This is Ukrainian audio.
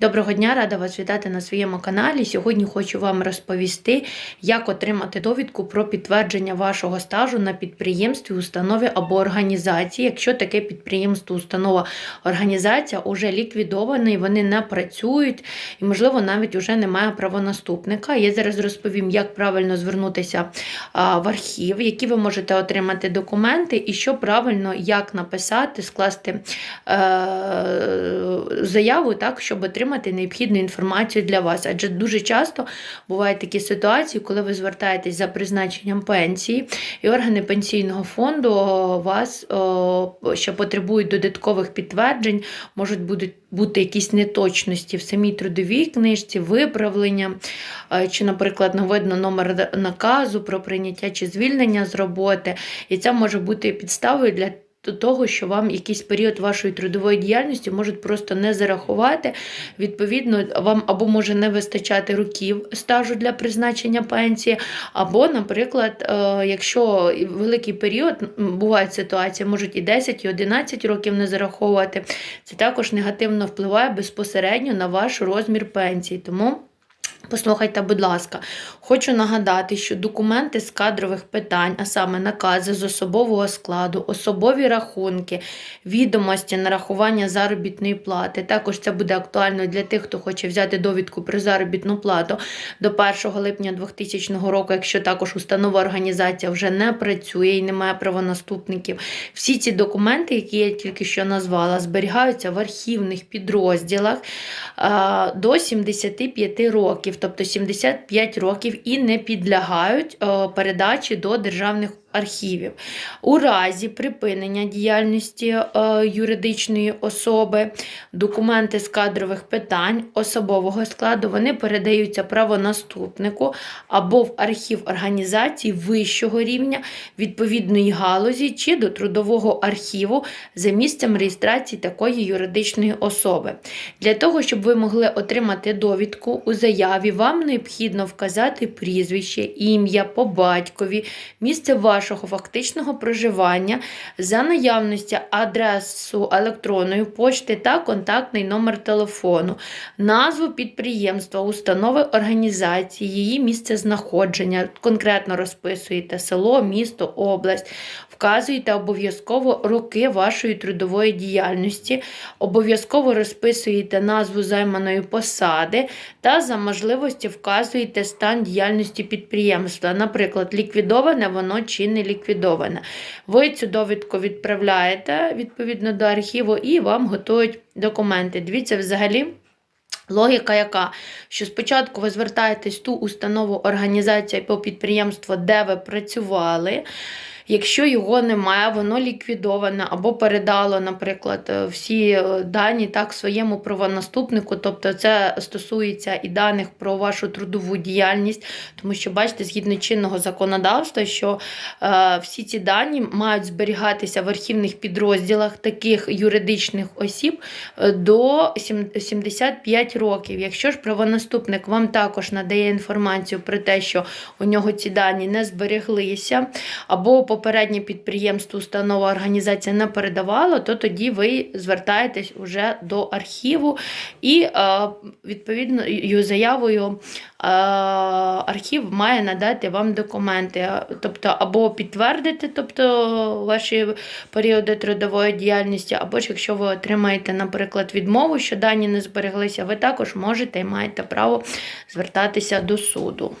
Доброго дня, рада вас вітати на своєму каналі. Сьогодні хочу вам розповісти, як отримати довідку про підтвердження вашого стажу на підприємстві, установі або організації. Якщо таке підприємство, установа, організація вже ліквідована і вони не працюють, і, можливо, навіть вже немає правонаступника. Я зараз розповім, як правильно звернутися в архів, які ви можете отримати документи, і що правильно, як написати, скласти е, заяву, так, щоб отримати необхідну інформацію для вас. Адже дуже часто бувають такі ситуації, коли ви звертаєтесь за призначенням пенсії, і органи пенсійного фонду вас, що потребують додаткових підтверджень, можуть бути, якісь неточності в самій трудовій книжці, виправлення, е, чи, наприклад, не видно номер наказу про прийняття чи звільнення з роботи. І це може бути підставою для того, що вам якийсь період вашої трудової діяльності можуть просто не зарахувати. Відповідно, вам або може не вистачати років стажу для призначення пенсії, або, наприклад, е, якщо великий період буває ситуація, можуть і 10, і 11 років не зараховувати. Це також негативно впливає безпосередньо на ваш розмір пенсії. Тому. Послухайте, будь ласка, хочу нагадати, що документи з кадрових питань, а саме накази з особового складу, особові рахунки, відомості нарахування заробітної плати. Також це буде актуально для тих, хто хоче взяти довідку про заробітну плату до 1 липня 2000 року, якщо також установа організація вже не працює і не має правонаступників. Всі ці документи, які я тільки що назвала, зберігаються в архівних підрозділах до 75 років тобто 75 років, і не підлягають е, передачі до державних архівів. У разі припинення діяльності е, юридичної особи, документи з кадрових питань особового складу вони передаються правонаступнику або в архів організації вищого рівня відповідної галузі чи до трудового архіву за місцем реєстрації такої юридичної особи. Для того, щоб ви могли отримати довідку у заяві, вам необхідно вказати прізвище, ім'я по батькові, місце вашого вашого фактичного проживання за наявності адресу електронної почти та контактний номер телефону, назву підприємства, установи організації, її місце знаходження, конкретно розписуєте село, місто, область, вказуєте обов'язково роки вашої трудової діяльності, обов'язково розписуєте назву займаної посади та за можливості вказуєте стан діяльності підприємства. Наприклад, ліквідоване воно чи не ліквідоване. Ви цю довідку відправляєте відповідно до архіву і вам готують документи. Дивіться, взагалі. Логіка яка? Що спочатку ви звертаєтесь в ту установу організацію по підприємству, де ви працювали. Якщо його немає, воно ліквідоване або передало, наприклад, е, всі е, дані так своєму правонаступнику, тобто це стосується і даних про вашу трудову діяльність, тому що, бачите, згідно чинного законодавства, що е, всі ці дані мають зберігатися в архівних підрозділах таких юридичних осіб е, до 75 років. Якщо ж правонаступник вам також надає інформацію про те, що у нього ці дані не збереглися, або по попереднє підприємство, установа, організація не передавала, то тоді ви звертаєтесь уже до архіву і, е, відповідно, заявою е, архів має надати вам документи, тобто або підтвердити тобто, ваші періоди трудової діяльності, або ж якщо ви отримаєте, наприклад, відмову, що дані не збереглися, ви також можете і маєте право звертатися до суду.